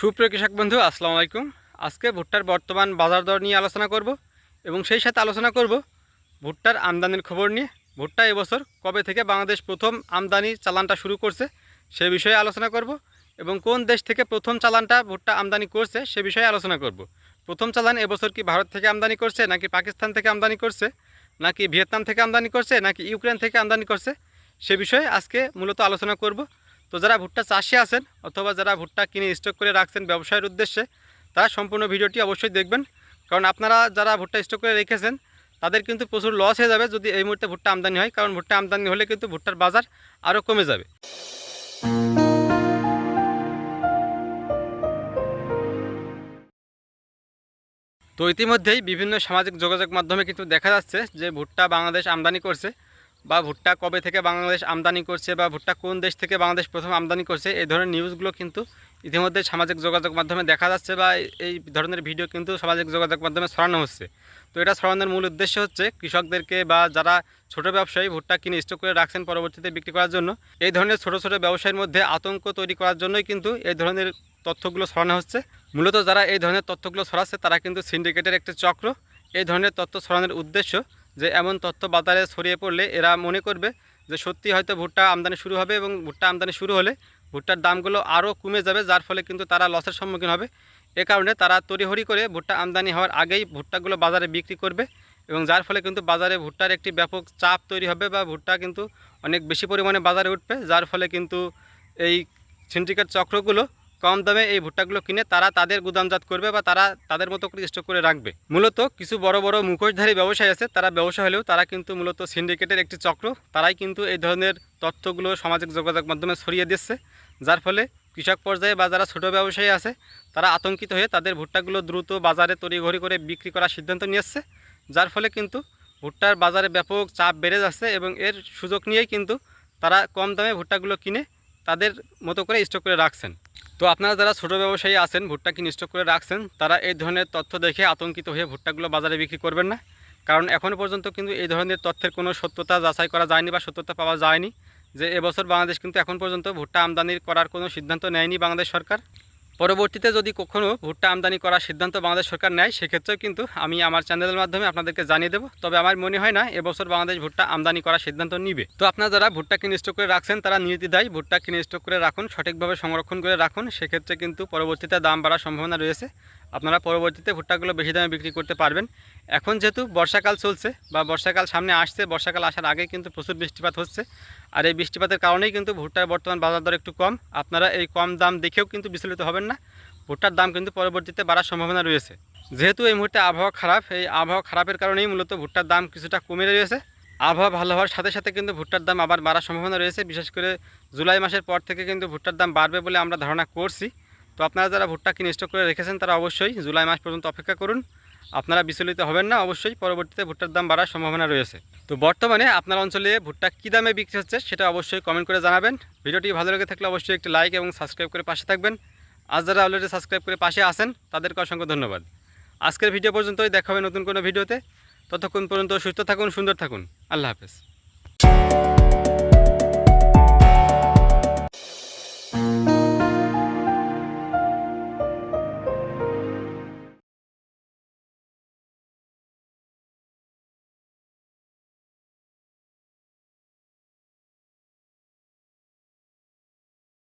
সুপ্রিয় কৃষক বন্ধু, আসসালামু আলাইকুম। আজকে ভুট্টার বর্তমান বাজার দর নিয়ে আলোচনা করব এবং সেই সাথে আলোচনা করব ভুট্টার আমদানির খবর নিয়ে। ভুট্টা এবছর কবে থেকে বাংলাদেশ প্রথম আমদানি চালানটা শুরু করছে সে বিষয়ে আলোচনা করব এবং কোন দেশ থেকে প্রথম চালানটা ভুট্টা আমদানি করছে সে বিষয়ে আলোচনা করব। প্রথম চালান এবছর কি ভারত থেকে আমদানি করছে, নাকি পাকিস্তান থেকে আমদানি করছে, নাকি ভিয়েতনাম থেকে আমদানি করছে, নাকি ইউক্রেন থেকে আমদানি করছে সে বিষয়ে আজকে মূলত আলোচনা করব। তো যারা ভুট্টা চাষি আছেন অথবা যারা ভুট্টা কিনে স্টক করে রাখছেন ব্যবসায়ের উদ্দেশ্যে, তারা সম্পূর্ণ ভিডিওটি অবশ্যই দেখবেন। কারণ আপনারা যারা ভুট্টা স্টক করে রেখেছেন, তাদের কিন্তু প্রচুর লস হয়ে যাবে যদি এই মুহূর্তে ভুট্টা আমদানি হয়, কারণ ভুট্টা আমদানি হলে কিন্তু ভুট্টার বাজার আরও কমে যাবে। তো ইতিমধ্যেই বিভিন্ন সামাজিক যোগাযোগ মাধ্যমে কিন্তু দেখা যাচ্ছে যে ভুট্টা বাংলাদেশ আমদানি করছে। বা ভুট্টা কবে থেকে বাংলাদেশ আমদানি করছে বা ভুট্টা কোন দেশ থেকে বাংলাদেশ প্রথম আমদানি করছে, এই ধরনের নিউজগুলো কিন্তু ইতিমধ্যে সামাজিক যোগাযোগ মাধ্যমে দেখা যাচ্ছে বা এই ধরনের ভিডিও কিন্তু সামাজিক যোগাযোগ মাধ্যমে ছড়ানো হচ্ছে। তো এটা ছড়ানোর মূল উদ্দেশ্য হচ্ছে কৃষকদেরকে বা যারা ছোট ব্যবসায়ী ভুট্টা কিনে স্টক করে রাখছেন পরবর্তীতে বিক্রি করার জন্য, এই ধরনের ছোট ছোট ব্যবসায়ীর মধ্যে আতঙ্ক তৈরি করার জন্যই কিন্তু এই ধরনের তথ্যগুলো ছড়ানো হচ্ছে। মূলত যারা এই ধরনের তথ্যগুলো ছড়াচ্ছে তারা কিন্তু সিন্ডিকেটের একটি চক্র। এই ধরনের তথ্য ছড়ানোর উদ্দেশ্য যে এমন তথ্য বাজারে ছড়িয়ে পড়লে এরা মনে করবে যে সত্যি হয়তো ভুট্টা আমদানি শুরু হবে এবং ভুট্টা আমদানি শুরু হলে ভুট্টার দামগুলো আরও কমে যাবে, যার ফলে কিন্তু তারা লসের সম্মুখীন হবে। এ কারণে তারা তড়িহড়ি করে ভুট্টা আমদানি হওয়ার আগেই ভুট্টাগুলো বাজারে বিক্রি করবে এবং যার ফলে কিন্তু বাজারে ভুট্টার একটি ব্যাপক চাপ তৈরি হবে বা ভুট্টা কিন্তু অনেক বেশি পরিমাণে বাজারে উঠবে, যার ফলে কিন্তু এই সিন্ডিকেট চক্রগুলো কম দামে এই ভুট্টাগুলো কিনে তারা তাদের গুদামজাত করবে বা তারা তাদের মতো করে স্টক করে রাখবে। মূলত কিছু বড় বড় মুখোশধারী ব্যবসায়ী আছে, তারা ব্যবসা হলেও তারা কিন্তু মূলত সিন্ডিকেটের একটি চক্র। তারাই কিন্তু এই ধরনের তথ্যগুলো সামাজিক যোগাযোগ মাধ্যমে ছড়িয়ে দিচ্ছে, যার ফলে কৃষক পর্যায়ে বা যারা ছোটো ব্যবসায়ী আছে, তারা আতঙ্কিত হয়ে তাদের ভুট্টাগুলো দ্রুত বাজারে তড়িঘড়ি করে বিক্রি করার সিদ্ধান্ত নিয়েছে, যার ফলে কিন্তু ভুট্টার বাজারে ব্যাপক চাপ বেড়ে যাচ্ছে এবং এর সুযোগ নিয়েই কিন্তু তারা কম দামে ভুট্টাগুলো কিনে তাদের মতো করে স্টক করে রাখছেন। তো আপনারা যারা ছোটো ব্যবসায়ী আছেন, ভুট্টা কিনে স্টক করে রাখছেন, তারা এই ধরনের তথ্য দেখে আতঙ্কিত হয়ে ভুট্টাগুলো বাজারে বিক্রি করবেন না। কারণ এখনও পর্যন্ত কিন্তু এই ধরনের তথ্যের কোনো সত্যতা যাচাই করা যায়নি বা সত্যতা পাওয়া যায়নি যে এবছর বাংলাদেশ কিন্তু এখন পর্যন্ত ভুট্টা আমদানি করার কোনো সিদ্ধান্ত নেয়নি বাংলাদেশ সরকার। পরবর্তীতে যদি কখনও ভুট্টা আমদানি করার সিদ্ধান্ত বাংলাদেশ সরকার নেয়, সেক্ষেত্রেও কিন্তু আমি আমার চ্যানেলের মাধ্যমে আপনাদেরকে জানিয়ে দেবো। তবে আমার মনে হয় না, এবছর বাংলাদেশ ভুট্টা আমদানি করার সিদ্ধান্ত নিবে। তো আপনারা যারা ভুট্টা কিনে স্টক করে রাখছেন, তারা নির্দ্বিধায় ভুট্টা কিনে স্টক করে রাখুন, সঠিকভাবে সংরক্ষণ করে রাখুন। সেক্ষেত্রে কিন্তু পরবর্তীতে দাম বাড়ার সম্ভাবনা রয়েছে। আপনারা পরবর্তীতে ভুট্টাগুলো বেশি দামে বিক্রি করতে পারবেন। এখন যেহেতু বর্ষাকাল চলছে বা বর্ষাকাল সামনে আসছে, বর্ষাকাল আসার আগে কিন্তু প্রচুর বৃষ্টিপাত হচ্ছে। আর এই বৃষ্টিপাতের কারণেই কিন্তু ভুট্টার বর্তমান বাজার দর একটু কম। আপনারা এই কম দাম দেখেও কিন্তু বিচলিত হবেন না। ভুট্টার দাম কিন্তু পরবর্তীতে বাড়ার সম্ভাবনা রয়েছে। যেহেতু এই মুহূর্তে আবহাওয়া খারাপ, এই আবহাওয়া খারাপের কারণেই মূলত ভুট্টার দাম কিছুটা কমে রয়েছে। আবহাওয়া ভালো হওয়ার সাথে সাথে কিন্তু ভুট্টার দাম আবার বাড়ার সম্ভাবনা রয়েছে। বিশেষ করে জুলাই মাসের পর থেকে কিন্তু ভুট্টার দাম বাড়বে বলে আমরা ধারণা করছি। তো আপনারা যারা ভুট্টা কিনে স্টক করে রেখেছেন, তারা অবশ্যই জুলাই মাস পর্যন্ত অপেক্ষা করুন। আপনারা বিচলিত হবেন না, অবশ্যই পরবর্তীতে ভুট্টার দাম বাড়ার সম্ভাবনা রয়েছে। তো বর্তমানে আপনার অঞ্চলে ভুট্টা কী দামে বিক্রি হচ্ছে সেটা অবশ্যই কমেন্ট করে জানাবেন। ভিডিওটি ভালো লেগে থাকলে অবশ্যই একটি লাইক এবং সাবস্ক্রাইব করে পাশে থাকবেন। আজ যারা অলরেডি সাবস্ক্রাইব করে পাশে আসেন তাদেরকে অসংখ্য ধন্যবাদ। আজকের ভিডিও পর্যন্তই, দেখা হবে নতুন কোনো ভিডিওতে ততক্ষণ পর্যন্ত সুস্থ থাকুন, সুন্দর থাকুন। আল্লাহ হাফেজ।